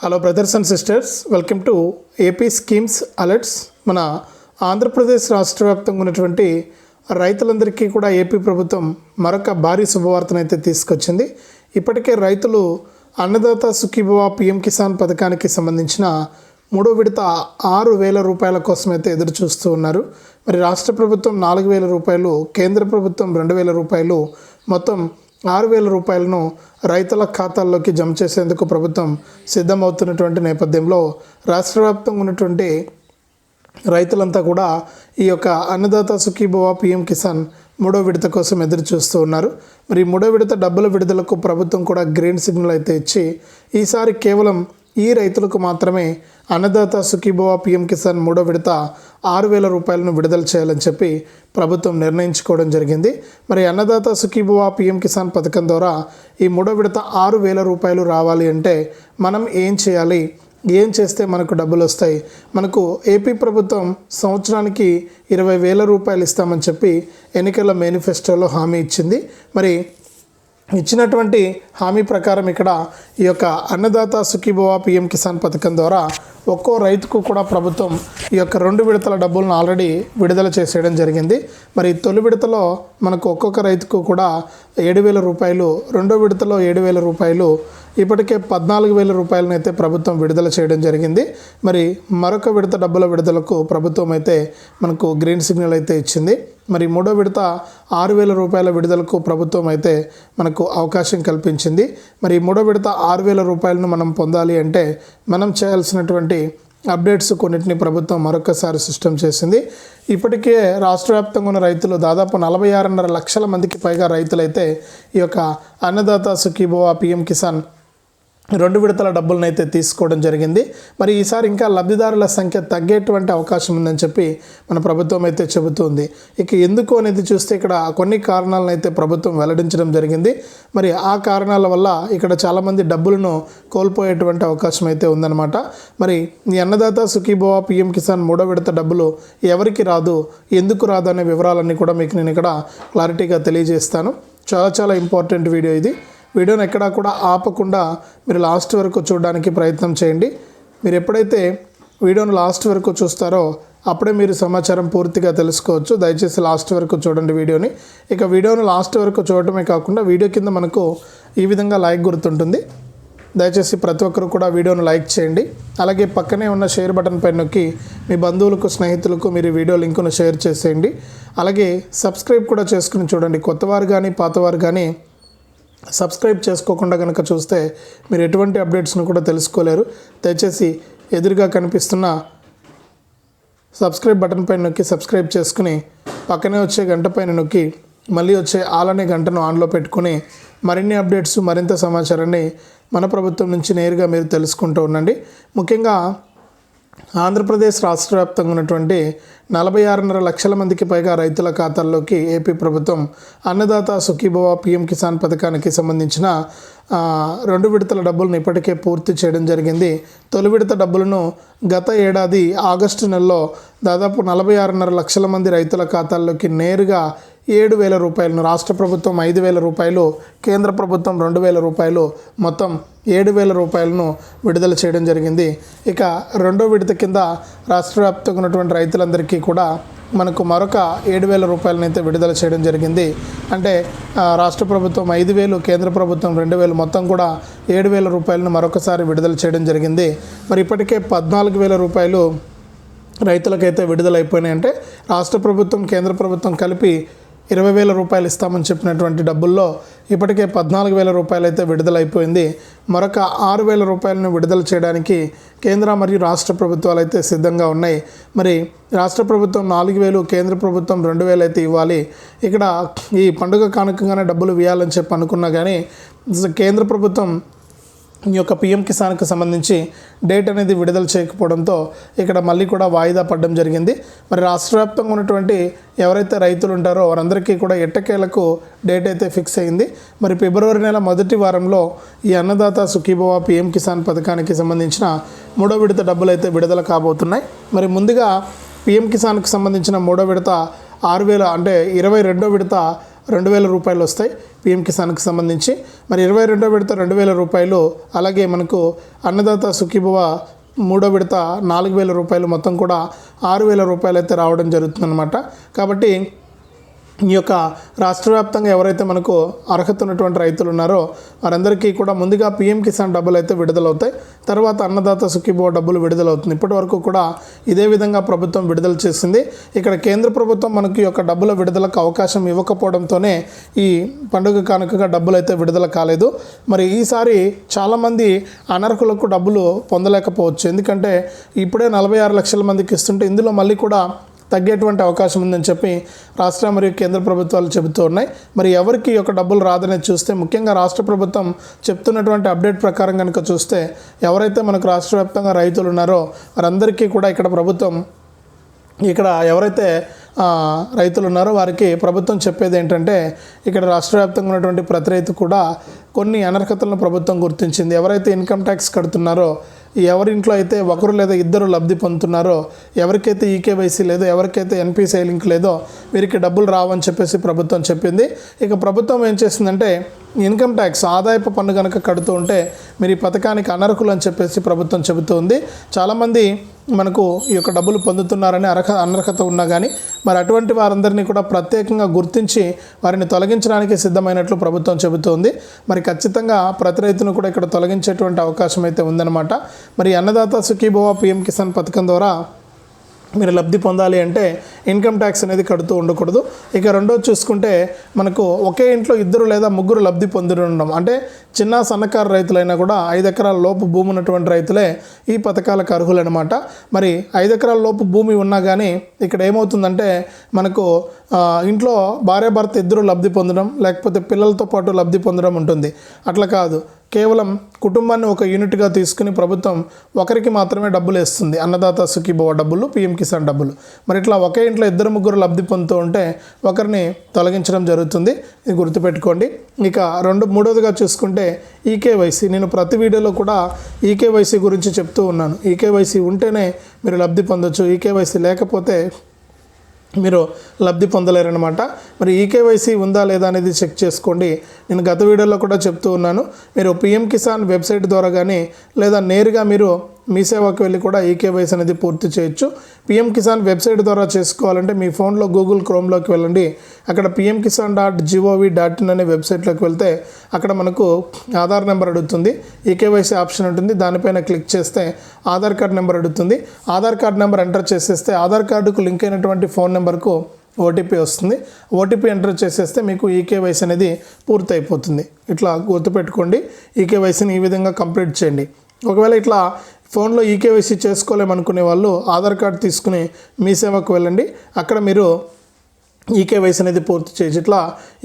Hello brothers and sisters welcome to AP schemes alerts మన ఆంధ్రప్రదేశ్ రాష్ట్ర వ్యాప్తంగా ఉన్నటువంటి రైతులందరికీ కూడా ఏపీ ప్రభుత్వం మరొక భారీ శుభవార్తనైతే తీసుకొచ్చింది. ఇప్పటికే రైతులు అన్నదాత సుఖీభవ పిఎం కిసాన్ పథకానికి సంబంధించిన మూడో విడత ఆరు వేల రూపాయల కోసం అయితే ఎదురు చూస్తూ ఉన్నారు. మరి రాష్ట్ర ప్రభుత్వం నాలుగు వేల రూపాయలు కేంద్ర ప్రభుత్వం రెండు వేల రూపాయలు మొత్తం ఆరు వేల రూపాయలను రైతుల ఖాతాల్లోకి జమ చేసేందుకు ప్రభుత్వం సిద్ధమవుతున్నటువంటి నేపథ్యంలో రాష్ట్ర వ్యాప్తంగా ఉన్నటువంటి రైతులంతా కూడా ఈ యొక్క అన్నదాత సుఖీభవ పిఎం కిసాన్ మూడో విడత కోసం ఎదురు చూస్తూ ఉన్నారు. మరి మూడో విడత డబ్బుల విడుదలకు ప్రభుత్వం కూడా గ్రీన్ సిగ్నల్ అయితే ఇచ్చి ఈసారి కేవలం ఈ రైతులకు మాత్రమే అన్నదాత సుఖీభవ పిఎం కిసాన్ మూడో విడత ఆరు వేల రూపాయలను విడుదల చేయాలని చెప్పి ప్రభుత్వం నిర్ణయించుకోవడం జరిగింది. మరి అన్నదాత సుఖీభవ పిఎం కిసాన్ పథకం ద్వారా ఈ మూడో విడత ఆరు వేల రూపాయలు రావాలి అంటే మనం ఏం చేయాలి? ఏం చేస్తే మనకు డబ్బులు వస్తాయి? మనకు ఏపీ ప్రభుత్వం సంవత్సరానికి ఇరవై వేల రూపాయలు ఇస్తామని చెప్పి ఎన్నికల మేనిఫెస్టోలో హామీ ఇచ్చింది. మరి ఇచ్చినటువంటి హామీ ప్రకారం ఇక్కడ ఈ యొక్క అన్నదాత సుఖీభవ పిఎం కిసాన్ పథకం ద్వారా ఒక్కో రైతుకు కూడా ప్రభుత్వం ఈ యొక్క రెండు విడతల డబ్బులను ఆల్రెడీ విడుదల చేసేయడం జరిగింది. మరి తొలి విడతలో మనకు ఒక్కొక్క రైతుకు కూడా ఏడు వేల రూపాయలు రెండో విడతలో ఏడు వేల రూపాయలు ఇప్పటికే పద్నాలుగు వేల రూపాయలను అయితే ప్రభుత్వం విడుదల చేయడం జరిగింది. మరి మరొక విడత డబ్బుల విడుదలకు ప్రభుత్వం అయితే మనకు గ్రీన్ సిగ్నల్ అయితే ఇచ్చింది. మరి మూడో విడత ఆరు వేల రూపాయల విడుదలకు ప్రభుత్వం అయితే మనకు అవకాశం కల్పించింది. మరి మూడో విడత ఆరు వేల రూపాయలను మనం పొందాలి అంటే మనం చేయాల్సినటువంటి అప్డేట్స్ కొన్నిటిని ప్రభుత్వం మరొకసారి సిస్టమ్ చేసింది. ఇప్పటికే రాష్ట్ర వ్యాప్తంగా ఉన్న రైతులు దాదాపు నలభై ఆరున్నర లక్షల మందికి పైగా రైతులైతే ఈ యొక్క అన్నదాత సుఖీభవ పిఎం కిసాన్ రెండు విడతల డబ్బులను అయితే తీసుకోవడం జరిగింది. మరి ఈసారి ఇంకా లబ్ధిదారుల సంఖ్య తగ్గేటువంటి అవకాశం ఉందని చెప్పి మన ప్రభుత్వం అయితే చెబుతుంది. ఇక ఎందుకు అనేది చూస్తే ఇక్కడ కొన్ని కారణాలను అయితే ప్రభుత్వం వెల్లడించడం జరిగింది. మరి ఆ కారణాల వల్ల ఇక్కడ చాలామంది డబ్బులను కోల్పోయేటువంటి అవకాశం అయితే ఉందన్నమాట. మరి ఈ అన్నదాత సుఖీభవ పిఎం కిసాన్ మూడో విడత డబ్బులు ఎవరికి రాదు ఎందుకు రాదు అనే వివరాలన్నీ కూడా మీకు నేను ఇక్కడ క్లారిటీగా తెలియజేస్తాను. చాలా చాలా ఇంపార్టెంట్ వీడియో ఇది. వీడియోని ఎక్కడా కూడా ఆపకుండా మీరు లాస్ట్ వరకు చూడడానికి ప్రయత్నం చేయండి. మీరు ఎప్పుడైతే వీడియోను లాస్ట్ వరకు చూస్తారో అప్పుడే మీరు సమాచారం పూర్తిగా తెలుసుకోవచ్చు. దయచేసి లాస్ట్ వరకు చూడండి వీడియోని. ఇక వీడియోను లాస్ట్ వరకు చూడటమే కాకుండా వీడియో కింద మనకు ఈ విధంగా లైక్ గుర్తుంటుంది. దయచేసి ప్రతి ఒక్కరు కూడా వీడియోను లైక్ చేయండి. అలాగే పక్కనే ఉన్న షేర్ బటన్ పైన నొక్కి మీ బంధువులకు స్నేహితులకు మీరు వీడియో లింకును షేర్ చేసేయండి. అలాగే సబ్స్క్రైబ్ కూడా చేసుకుని చూడండి. కొత్తవారు కానీ పాతవారు కానీ సబ్స్క్రైబ్ చేసుకోకుండా కనుక చూస్తే మీరు ఎటువంటి అప్డేట్స్ను కూడా తెలుసుకోలేరు. దయచేసి ఎదురుగా కనిపిస్తున్న సబ్స్క్రైబ్ బటన్ పైన నొక్కి సబ్స్క్రైబ్ చేసుకుని పక్కనే వచ్చే గంట పైన నొక్కి మళ్ళీ వచ్చే ఆలనే గంటను ఆన్లో పెట్టుకుని మరిన్ని అప్డేట్స్ మరింత సమాచారాన్ని మన ప్రభుత్వం నుంచి నేరుగా మీరు తెలుసుకుంటూ ఉండండి. ముఖ్యంగా ఆంధ్రప్రదేశ్ రాష్ట్ర వ్యాప్తంగా ఉన్నటువంటి నలభై ఆరున్నర లక్షల మందికి పైగా రైతుల ఖాతాల్లోకి ఏపీ ప్రభుత్వం అన్నదాత సుఖీభవ పీఎం కిసాన్ పథకానికి సంబంధించిన రెండు విడతల డబ్బులను ఇప్పటికే పూర్తి చేయడం జరిగింది. తొలి విడత డబ్బులను గత ఏడాది ఆగస్టు నెలలో దాదాపు నలభై ఆరున్నర లక్షల మంది రైతుల ఖాతాల్లోకి నేరుగా ఏడు వేల రూపాయలను రాష్ట్ర ప్రభుత్వం ఐదు వేల రూపాయలు కేంద్ర ప్రభుత్వం రెండు వేల రూపాయలు మొత్తం ఏడు వేల రూపాయలను విడుదల చేయడం జరిగింది. ఇక రెండో విడత కింద రాష్ట్ర వ్యాప్తంగా ఉన్నటువంటి రైతులందరికీ కూడా మనకు మరొక ఏడు వేల రూపాయలను అయితే విడుదల చేయడం జరిగింది. అంటే రాష్ట్ర ప్రభుత్వం ఐదు వేలు కేంద్ర ప్రభుత్వం రెండు వేలు మొత్తం కూడా ఏడు వేల రూపాయలను మరొకసారి విడుదల చేయడం జరిగింది. మరి ఇప్పటికే పద్నాలుగు వేల రూపాయలు రైతులకైతే విడుదలైపోయినాయి. అంటే రాష్ట్ర ప్రభుత్వం కేంద్ర ప్రభుత్వం కలిపి ఇరవై వేల రూపాయలు ఇస్తామని చెప్పినటువంటి డబ్బుల్లో ఇప్పటికే పద్నాలుగు వేల రూపాయలు అయితే విడుదలైపోయింది. మరొక ఆరు వేల రూపాయలను విడుదల చేయడానికి కేంద్ర మరియు రాష్ట్ర ప్రభుత్వాలు అయితే సిద్ధంగా ఉన్నాయి. మరి రాష్ట్ర ప్రభుత్వం నాలుగు వేలు కేంద్ర ప్రభుత్వం రెండు వేలు అయితే ఇవ్వాలి. ఇక్కడ ఈ పండుగ కానుకగానే డబ్బులు వేయాలని చెప్పి అనుకున్నా కానీ కేంద్ర ప్రభుత్వం ఈ యొక్క పిఎం కిసాన్కి సంబంధించి డేట్ అనేది విడుదల చేయకపోవడంతో ఇక్కడ మళ్ళీ కూడా వాయిదా పడడం జరిగింది. మరి రాష్ట్ర వ్యాప్తంగా ఉన్నటువంటి ఎవరైతే రైతులు ఉంటారో వారందరికీ కూడా ఎట్టకేలకు డేట్ అయితే ఫిక్స్ అయింది. మరి ఫిబ్రవరి నెల మొదటి వారంలో ఈ అన్నదాత సుఖీభవ పిఎం కిసాన్ పథకానికి సంబంధించిన మూడో విడత డబ్బులు అయితే విడుదల కాబోతున్నాయి. మరి ముందుగా పిఎం కిసాన్కి సంబంధించిన మూడో విడత ఆరు వేల అంటే ఇరవై రెండో విడత రెండు వేల రూపాయలు వస్తాయి పిఎం కిసాన్కి సంబంధించి. మరి ఇరవై రెండో విడత రెండు వేల రూపాయలు అలాగే మనకు అన్నదాత సుఖీభవ మూడో విడత నాలుగు వేల రూపాయలు మొత్తం కూడా ఆరు వేల రూపాయలు అయితే రావడం జరుగుతుందన్నమాట. కాబట్టి ఈ యొక్క రాష్ట్ర వ్యాప్తంగా ఎవరైతే మనకు అర్హత ఉన్నటువంటి రైతులు ఉన్నారో వారందరికీ కూడా ముందుగా పీఎం కిసాన్ డబ్బులు అయితే విడుదలవుతాయి. తర్వాత అన్నదాత సుఖీభో డబ్బులు విడుదలవుతుంది. ఇప్పటి వరకు కూడా ఇదే విధంగా ప్రభుత్వం విడుదల చేసింది. ఇక్కడ కేంద్ర ప్రభుత్వం మనకి యొక్క డబ్బుల విడుదలకు అవకాశం ఇవ్వకపోవడంతోనే ఈ పండుగ కానుకగా డబ్బులు అయితే విడుదల కాలేదు. మరి ఈసారి చాలామంది అనర్హులకు డబ్బులు పొందలేకపోవచ్చు. ఎందుకంటే ఇప్పుడే నలభై ఆరు లక్షల మందికి ఇస్తుంటే ఇందులో మళ్ళీ కూడా తగ్గేటువంటి అవకాశం ఉందని చెప్పి రాష్ట్ర మరియు కేంద్ర ప్రభుత్వాలు చెబుతూ ఉన్నాయి. మరి ఎవరికి యొక్క డబ్బులు రాదనేది చూస్తే ముఖ్యంగా రాష్ట్ర ప్రభుత్వం చెప్తున్నటువంటి అప్డేట్ ప్రకారం కనుక చూస్తే ఎవరైతే మనకు రాష్ట్ర వ్యాప్తంగా రైతులు ఉన్నారో వారందరికీ కూడా ఇక్కడ ప్రభుత్వం ఇక్కడ ఎవరైతే రైతులు ఉన్నారో వారికి ప్రభుత్వం చెప్పేది ఏంటంటే ఇక్కడ రాష్ట్ర వ్యాప్తంగా ఉన్నటువంటి ప్రతి రైతు కూడా కొన్ని అనర్హతలను ప్రభుత్వం గుర్తించింది. ఎవరైతే ఇన్కమ్ ట్యాక్స్ కడుతున్నారో ఎవరింట్లో అయితే ఒకరు లేదా ఇద్దరు లబ్ధి పొందుతున్నారో ఎవరికైతే ఈకేవైసీ లేదో ఎవరికైతే ఎన్పిసిఐ లింక్ లేదో వీరికి డబ్బులు రావని చెప్పేసి ప్రభుత్వం చెప్పింది. ఇక ప్రభుత్వం ఏం చేసిందంటే ఇన్కమ్ ట్యాక్స్ ఆదాయపు పన్ను కనుక కడుతూ ఉంటే మీరు ఈ పథకానికి అనర్హులు అని చెప్పేసి ప్రభుత్వం చెబుతూ ఉంది. చాలామంది మనకు ఈ యొక్క డబ్బులు పొందుతున్నారని అర్హ అనర్హత ఉన్నా కానీ మరి అటువంటి వారందరినీ కూడా ప్రత్యేకంగా గుర్తించి వారిని తొలగించడానికి సిద్ధమైనట్లు ప్రభుత్వం చెబుతోంది. మరి ఖచ్చితంగా ప్రతి రైతును కూడా ఇక్కడ తొలగించేటువంటి అవకాశం అయితే ఉందన్నమాట. మరి అన్నదాత సుఖీభవ పిఎం కిసాన్ పథకం ద్వారా మీరు లబ్ధి పొందాలి అంటే ఇన్కమ్ ట్యాక్స్ అనేది కడుతూ ఉండకూడదు. ఇక రెండోది చూసుకుంటే మనకు ఒకే ఇంట్లో ఇద్దరు లేదా ముగ్గురు లబ్ధి పొంది ఉండడం అంటే చిన్న సన్నకారు రైతులైనా కూడా ఐదు ఎకరాల లోపు భూమి ఉన్నటువంటి రైతులే ఈ పథకాలకు అర్హులనమాట మరి ఐదు ఎకరాల లోపు భూమి ఉన్నా కానీ ఇక్కడ ఏమవుతుందంటే మనకు ఇంట్లో భార్య భర్త ఇద్దరు లబ్ధి పొందడం లేకపోతే పిల్లలతో పాటు లబ్ధి పొందడం ఉంటుంది. అట్లా కాదు. కేవలం కుటుంబాన్ని ఒక యూనిట్గా తీసుకుని ప్రభుత్వం ఒకరికి మాత్రమే డబ్బులు వేస్తుంది. అన్నదాత సుఖీభవ డబ్బులు పిఎం కిసాన్ డబ్బులు. మరి ఇట్లా ఒకే ఇంట్లో ఇద్దరు ముగ్గురు లబ్ధి పొందుతూ ఉంటే ఒకరిని తొలగించడం జరుగుతుంది. ఇది గుర్తుపెట్టుకోండి. ఇక రెండు మూడోదిగా చూసుకుంటే ఈకేవైసీ. నేను ప్రతి వీడియోలో కూడా ఈకేవైసీ గురించి చెప్తూ ఉన్నాను. ఈకేవైసీ ఉంటేనే మీరు లబ్ధి పొందొచ్చు. ఈకేవైసీ లేకపోతే మీరు లబ్ధి పొందలేరనమాట మరి ఈకేవైసీ ఉందా లేదా అనేది చెక్ చేసుకోండి. నేను గత వీడియోలో కూడా చెప్తూ ఉన్నాను. మీరు పిఎం కిసాన్ వెబ్సైట్ ద్వారా కానీ లేదా నేరుగా మీరు మీ సేవకు వెళ్ళి కూడా ఈకేవైసీ అనేది పూర్తి చేయొచ్చు. పిఎం కిసాన్ వెబ్సైట్ ద్వారా చేసుకోవాలంటే మీ ఫోన్లో గూగుల్ క్రోమ్లోకి వెళ్ళండి. అక్కడ PM Kisan dot G O V dot in అనే వెబ్సైట్లోకి వెళ్తే అక్కడ మనకు ఆధార్ నెంబర్ అడుగుతుంది. ఈకేవైసీ ఆప్షన్ ఉంటుంది. దానిపైన క్లిక్ చేస్తే ఆధార్ కార్డ్ నెంబర్ అడుగుతుంది. ఆధార్ కార్డ్ నెంబర్ ఎంటర్ చేసేస్తే ఆధార్ కార్డుకు లింక్ అయినటువంటి ఫోన్ నెంబర్కు ఓటీపీ వస్తుంది. ఓటీపీ ఎంటర్ చేసేస్తే మీకు ఈకేవైసీ అనేది పూర్తి అయిపోతుంది ఇట్లా గుర్తుపెట్టుకోండి. ఈకేవైసీని ఈ విధంగా కంప్లీట్ చేయండి. ఒకవేళ ఇట్లా ఫోన్లో ఈకేవైసీ చేసుకోలేమనుకునే వాళ్ళు ఆధార్ కార్డ్ తీసుకుని మీ సేవకు వెళ్ళండి. అక్కడ మీరు ఈకేవైసీ అనేది పూర్తి చేసి ఇట్లా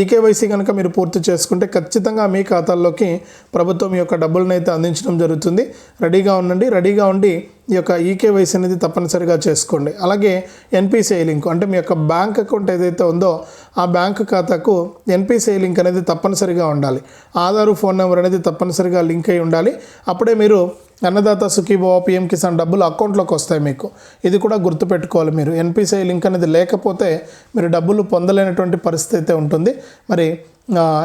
ఈకేవైసీ కనుక మీరు పూర్తి చేసుకుంటే ఖచ్చితంగా మీ ఖాతాల్లోకి ప్రభుత్వం యొక్క డబ్బులను అయితే అందించడం జరుగుతుంది. రెడీగా ఉండండి. రెడీగా ఉండి ఈ యొక్క ఈకేవైసీ అనేది తప్పనిసరిగా చేసుకోండి. అలాగే ఎన్పిసిఐ లింక్ అంటే మీ యొక్క బ్యాంక్ అకౌంట్ ఏదైతే ఉందో ఆ బ్యాంక్ ఖాతాకు ఎన్పిసిఐ లింక్ అనేది తప్పనిసరిగా ఉండాలి. ఆధారు ఫోన్ నెంబర్ అనేది తప్పనిసరిగా లింక్ అయి ఉండాలి. అప్పుడే మీరు అన్నదాత సుఖీభవ పిఎం కిసాన్ డబ్బులు అకౌంట్లోకి వస్తాయి మీకు. ఇది కూడా గుర్తుపెట్టుకోవాలి మీరు. ఎన్పిసిఐ లింక్ అనేది లేకపోతే మీరు డబ్బులు పొందలేనటువంటి పరిస్థితి అయితే ఉంటుంది. మరి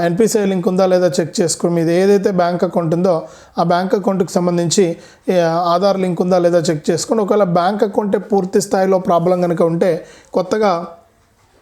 ఎన్పిసిఐ లింక్ ఉందా లేదా చెక్ చేసుకుని మీది ఏదైతే బ్యాంక్ అకౌంట్ ఉందో ఆ బ్యాంక్ అకౌంట్కి సంబంధించి ఆధార్ లింక్ ఉందా లేదా చెక్ చేసుకొని ఒకవేళ బ్యాంక్ అకౌంటే పూర్తి స్థాయిలో ప్రాబ్లం కనుక ఉంటే కొత్తగా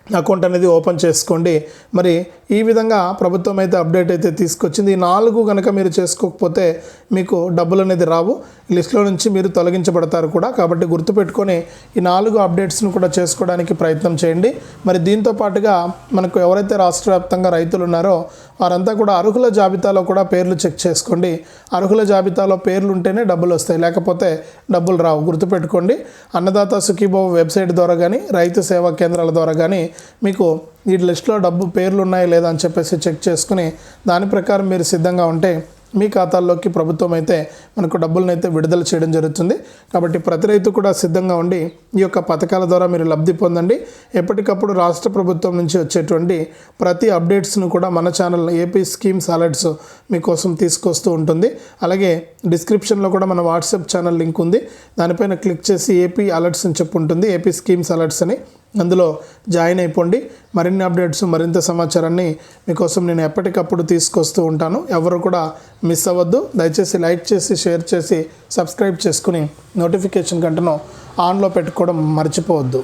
అకౌంట్ అనేది ఓపెన్ చేసుకోండి. మరి ఈ విధంగా ప్రభుత్వం అయితే అప్డేట్ అయితే తీసుకొచ్చింది. ఈ నాలుగు కనుక మీరు చేసుకోకపోతే మీకు డబ్బులు అనేది రావు. లిస్ట్లో నుంచి మీరు తొలగించబడతారు కూడా. కాబట్టి గుర్తుపెట్టుకొని ఈ నాలుగు అప్డేట్స్ను కూడా చేసుకోవడానికి ప్రయత్నం చేయండి. మరి దీంతో పాటుగా మనకు ఎవరైతే రాష్ట్ర వ్యాప్తంగా రైతులు ఉన్నారో వారంతా కూడా అర్హుల జాబితాలో కూడా పేర్లు చెక్ చేసుకోండి. అర్హుల జాబితాలో పేర్లు ఉంటేనే డబ్బులు వస్తాయి. లేకపోతే డబ్బులు రావు. గుర్తుపెట్టుకోండి. అన్నదాత సుఖీభవ వెబ్సైట్ ద్వారా కానీ రైతు సేవా కేంద్రాల ద్వారా కానీ మీకు ఈ లిస్ట్లో డబ్బు పేర్లు ఉన్నాయా లేదా అని చెప్పేసి చెక్ చేసుకుని దాని ప్రకారం మీరు సిద్ధంగా ఉంటే మీ ఖాతాల్లోకి ప్రభుత్వం అయితే మనకు డబ్బులను అయితే విడుదల చేయడం జరుగుతుంది. కాబట్టి ప్రతి రైతు కూడా సిద్ధంగా ఉండి ఈ యొక్క పథకాల ద్వారా మీరు లబ్ధి పొందండి. ఎప్పటికప్పుడు రాష్ట్ర ప్రభుత్వం నుంచి వచ్చేటువంటి ప్రతి అప్డేట్స్ను కూడా మన ఛానల్ ఏపీ స్కీమ్స్ అలర్ట్స్ మీకోసం తీసుకొస్తూ ఉంటుంది. అలాగే డిస్క్రిప్షన్లో కూడా మన వాట్సాప్ ఛానల్ లింక్ ఉంది. దానిపైన క్లిక్ చేసి ఏపీ అలర్ట్స్ అని చెప్పు ఉంటుంది. ఏపీ స్కీమ్స్ అలర్ట్స్ అని. అందులో జాయిన్ అయిపోండి. మరిన్ని అప్డేట్స్ మరింత సమాచారాన్ని మీకోసం నేను ఎప్పటికప్పుడు తీసుకొస్తూ ఉంటాను. ఎవరు కూడా మిస్ అవ్వద్దు. దయచేసి లైక్ చేసి షేర్ చేసి సబ్స్క్రైబ్ చేసుకుని నోటిఫికేషన్ గంటను ఆన్లో పెట్టుకోవడం మర్చిపోవద్దు.